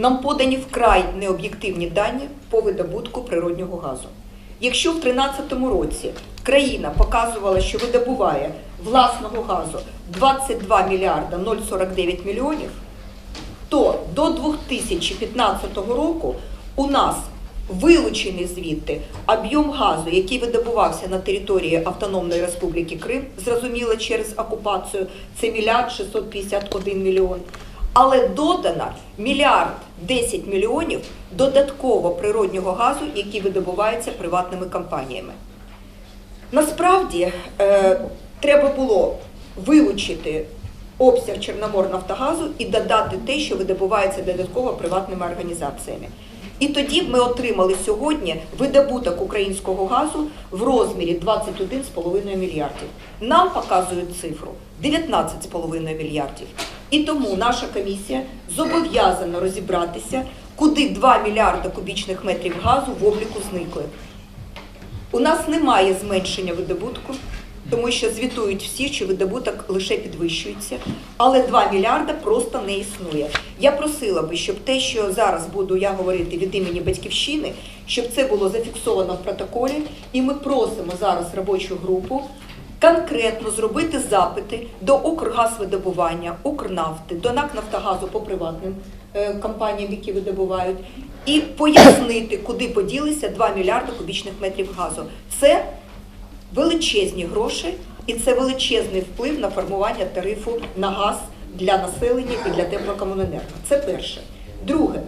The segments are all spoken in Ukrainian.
нам подані вкрай необ'єктивні дані по видобутку природнього газу. Якщо в 2013 році країна показувала, що видобуває власного газу 22 мільярда 049 мільйонів, то до 2015 року у нас вилучений звідти об'єм газу, який видобувався на території Автономної Республіки Крим, зрозуміло через окупацію, це мільярд 651 мільйон. Але додано мільярд 10 мільйонів додатково природнього газу, який видобувається приватними компаніями. Насправді е, треба було вилучити обсяг Чорноморнафтогазу і додати те, що видобувається додатково приватними організаціями. І тоді ми отримали сьогодні видобуток українського газу в розмірі 21,5 мільярдів. Нам показують цифру 19,5 мільярдів. І тому наша комісія зобов'язана розібратися, куди 2 мільярда кубічних метрів газу в обліку зникли. У нас немає зменшення видобутку, тому що звітують всі, що видобуток лише підвищується, але 2 мільярда просто не існує. Я просила би, щоб те, що зараз буду я говорити від імені батьківщини, щоб це було зафіксовано в протоколі, і ми просимо зараз робочу групу конкретно зробити запити до Укргазвидобування, Укрнафти, до НАК Нафтогазу по приватним е, компаніям, які видобувають, і пояснити, куди поділися 2 мільярди кубічних метрів газу. Це величезні гроші і це величезний вплив на формування тарифу на газ для населення і для теплокомуненерго. Це перше. Друге,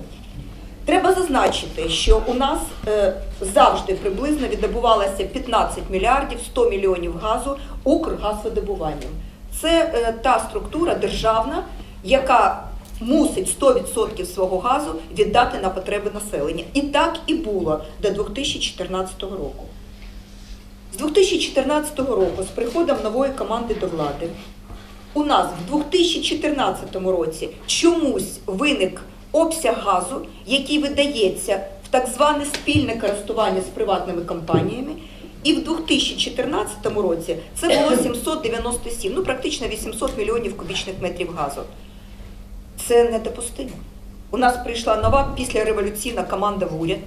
треба зазначити, що у нас е, завжди приблизно віддобувалося 15 мільярдів 100 мільйонів газу Укргазвидобуванням. Це е, та структура державна, яка мусить 100% свого газу віддати на потреби населення. І так і було до 2014 року. З 2014 року, з приходом нової команди до влади, у нас в 2014 році чомусь виник обсяг газу, який видається в так зване спільне користування з приватними компаніями. І в 2014 році це було 797, ну практично 800 мільйонів кубічних метрів газу. Це недопустимо. У нас прийшла нова післяреволюційна команда в уряд,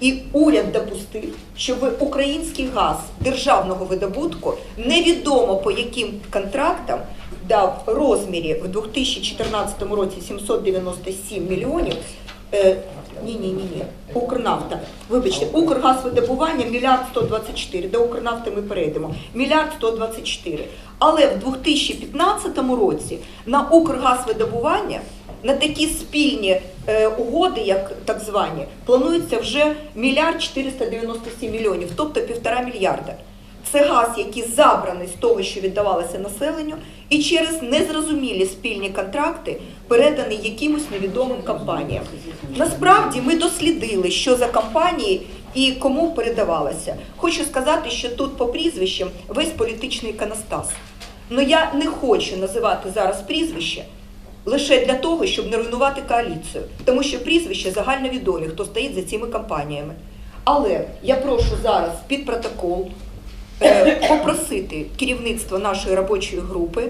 і уряд допустив, щоб український газ державного видобутку невідомо по яким контрактам дав в розмірі в 2014 році 797 мільйонів. Е, ні, ні, ні, ні. Укрнафта. Вибачте, Укргазвидобування мільярд 124. До Укрнафти ми перейдемо. Мільярд 124. Але в 2015 році на Укргазвидобування на такі спільні е, угоди, як так звані, планується вже мільярд 497 мільйонів, тобто півтора мільярда. Це газ, який забраний з того, що віддавалося населенню, і через незрозумілі спільні контракти переданий якимось невідомим компаніям. Насправді ми дослідили, що за компанії і кому передавалося. Хочу сказати, що тут по прізвищам весь політичний іконостас. Ну я не хочу називати зараз прізвище лише для того, щоб не руйнувати коаліцію, тому що прізвища загальновідомі, хто стоїть за цими компаніями. Але я прошу зараз під протокол попросити керівництво нашої робочої групи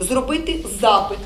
зробити запит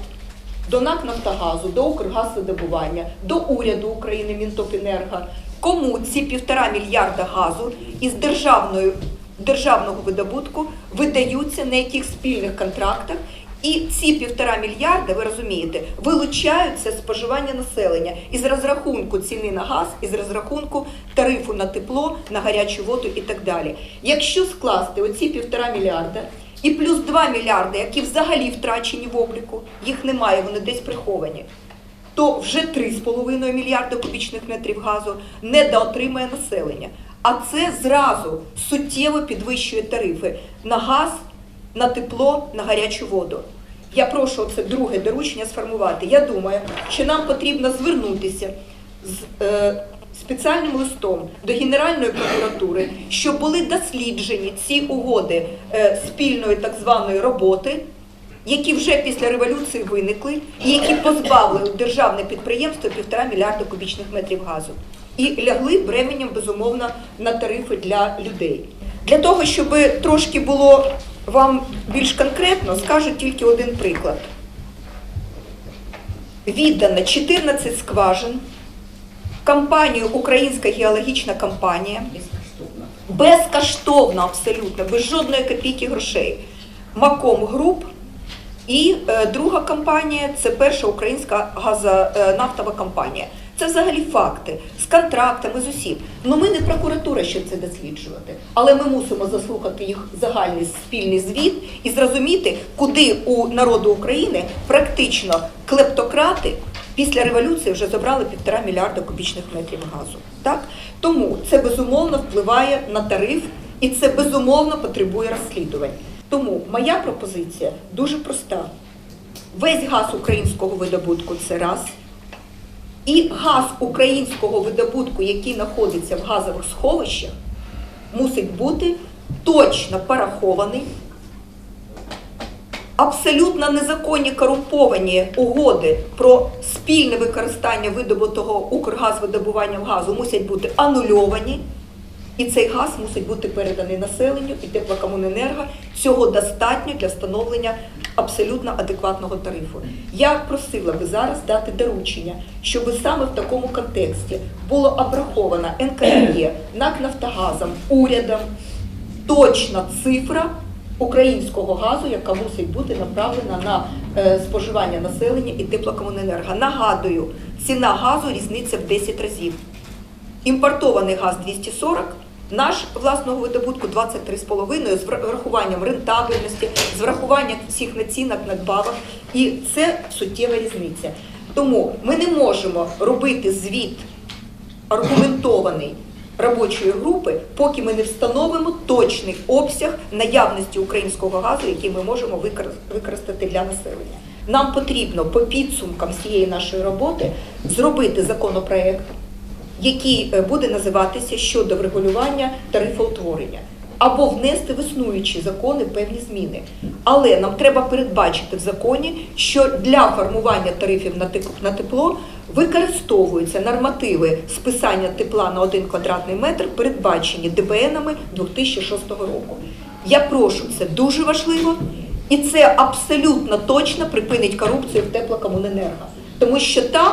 до НАК Нафтогазу, до Укргазвидобування, до уряду України Мінтопенерго, кому ці півтора мільярда газу із державної. державного видобутку видаються на яких спільних контрактах. І ці півтора мільярда, ви розумієте, вилучаються споживання населення із розрахунку ціни на газ, із розрахунку тарифу на тепло, на гарячу воду і так далі. Якщо скласти оці півтора мільярда і плюс 2 мільярди, які взагалі втрачені в обліку, їх немає, вони десь приховані, то вже 3,5 мільярда кубічних метрів газу недоотримає населення. А це зразу суттєво підвищує тарифи на газ, на тепло, на гарячу воду. Я прошу це друге доручення сформувати. Я думаю, що нам потрібно звернутися з е, спеціальним листом до Генеральної прокуратури, щоб були досліджені ці угоди е, спільної так званої роботи, які вже після революції виникли, і які позбавили державне підприємство півтора мільярда кубічних метрів газу. І лягли бременем, безумовно, на тарифи для людей. Для того, щоб трошки було вам більш конкретно, скажу тільки один приклад. віддано 14 скважин компанію Українська геологічна компанія Безкоштовно. безкоштовно абсолютно, без жодної копійки грошей. Маком Груп і е, друга компанія це перша українська газонафтова компанія. Це взагалі факти з контрактами, з усім. Ну ми не прокуратура, щоб це досліджувати, але ми мусимо заслухати їх загальний спільний звіт і зрозуміти, куди у народу України практично клептократи після революції вже забрали півтора мільярда кубічних метрів газу. Так тому це безумовно впливає на тариф і це безумовно потребує розслідувань. Тому моя пропозиція дуже проста: весь газ українського видобутку це раз. І газ українського видобутку, який знаходиться в газових сховищах, мусить бути точно порахований. Абсолютно незаконні корумповані угоди про спільне використання видобутого Укргазвидобуванням газу мусять бути анульовані. І цей газ мусить бути переданий населенню і теплокомуненерго. Цього достатньо для встановлення абсолютно адекватного тарифу. Я просила би зараз дати доручення, щоб саме в такому контексті було обрахована НКРЄ, НАК Нафтогазом, урядом точна цифра українського газу, яка мусить бути направлена на е, споживання населення і теплокомуненерго. Нагадую, ціна газу різниця в 10 разів. Імпортований газ 240, наш власного видобутку 23,5 з врахуванням рентабельності, з врахуванням всіх націнок, надбавок. І це суттєва різниця. Тому ми не можемо робити звіт аргументований робочої групи, поки ми не встановимо точний обсяг наявності українського газу, який ми можемо використати для населення. Нам потрібно по підсумкам всієї нашої роботи зробити законопроект, який е, буде називатися щодо врегулювання тарифоутворення. Або внести в існуючі закони певні зміни. Але нам треба передбачити в законі, що для формування тарифів на тепло використовуються нормативи списання тепла на 1 квадратний метр, передбачені ДБНами 2006 року. Я прошу, це дуже важливо, і це абсолютно точно припинить корупцію в теплокомуненерго. Тому що там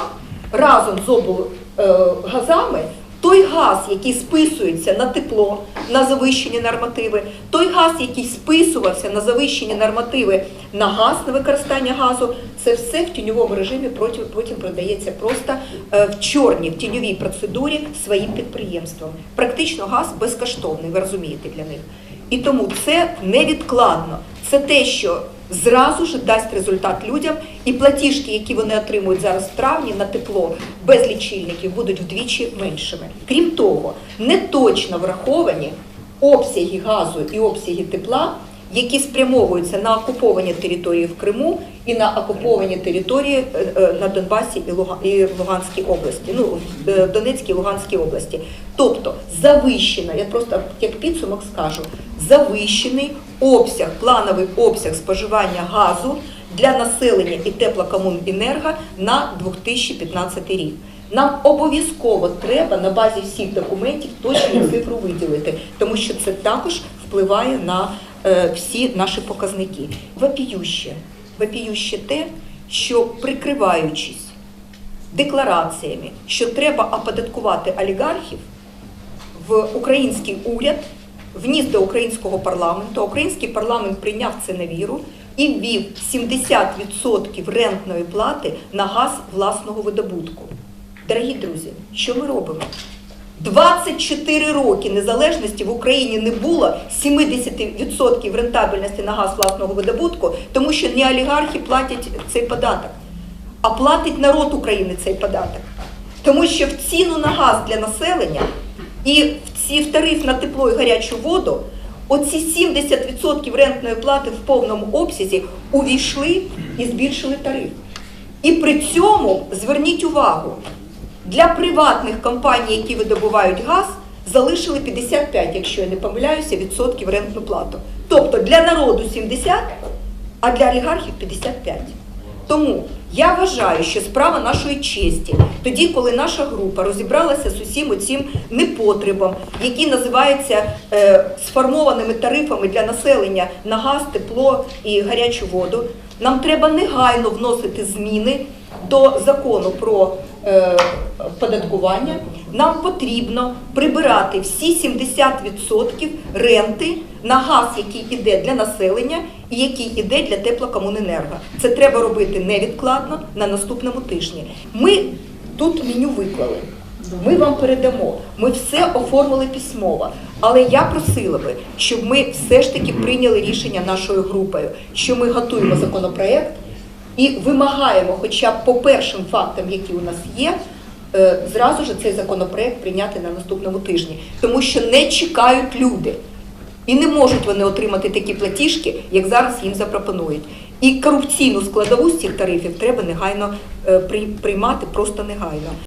разом з облгазами той газ, який списується на тепло, на завищені нормативи, той газ, який списувався на завищені нормативи на газ, на використання газу, це все в тіньовому режимі потім, потім продається просто е, в чорній, в тіньовій процедурі своїм підприємствам. Практично газ безкоштовний, ви розумієте для них. І тому це невідкладно. Це те, що зразу ж дасть результат людям, і платіжки, які вони отримують зараз в травні на тепло без лічильників, будуть вдвічі меншими. Крім того, не точно враховані обсяги газу і обсяги тепла, які спрямовуються на окуповані території в Криму і на окуповані території е, е, на Донбасі і Луганській області, ну в е, Донецькій і Луганській області. Тобто завищена, я просто як підсумок скажу, завищений обсяг, плановий обсяг споживання газу для населення і теплокомуненерго на 2015 рік. Нам обов'язково треба на базі всіх документів точну цифру виділити, тому що це також впливає на всі наші показники. Вопіюще, вопіюще те, що прикриваючись деклараціями, що треба оподаткувати олігархів, в український уряд вніс до українського парламенту. Український парламент прийняв це на віру і ввів 70% рентної плати на газ власного видобутку. Дорогі друзі, що ми робимо? 24 роки незалежності в Україні не було 70% рентабельності на газ власного видобутку, тому що не олігархи платять цей податок, а платить народ України цей податок. Тому що в ціну на газ для населення і в ці в тариф на тепло і гарячу воду оці 70% рентної плати в повному обсязі увійшли і збільшили тариф. І при цьому зверніть увагу, для приватних компаній, які видобувають газ, залишили 55, якщо я не помиляюся, відсотків рентну плату. Тобто для народу 70, а для олігархів 55. Тому я вважаю, що справа нашої честі, тоді, коли наша група розібралася з усім оцим непотребом, який називається е, сформованими тарифами для населення на газ, тепло і гарячу воду, нам треба негайно вносити зміни до закону про податкування, нам потрібно прибирати всі 70% ренти на газ, який іде для населення і який іде для теплокомуненерго. Це треба робити невідкладно на наступному тижні. Ми тут меню виклали. Ми вам передамо. Ми все оформили письмово. Але я просила би, щоб ми все ж таки прийняли рішення нашою групою, що ми готуємо законопроект і вимагаємо, хоча б по першим фактам, які у нас є, е, зразу ж цей законопроект прийняти на наступному тижні, тому що не чекають люди. І не можуть вони отримати такі платіжки, як зараз їм запропонують. І корупційну складову з цих тарифів треба негайно е, приймати просто негайно.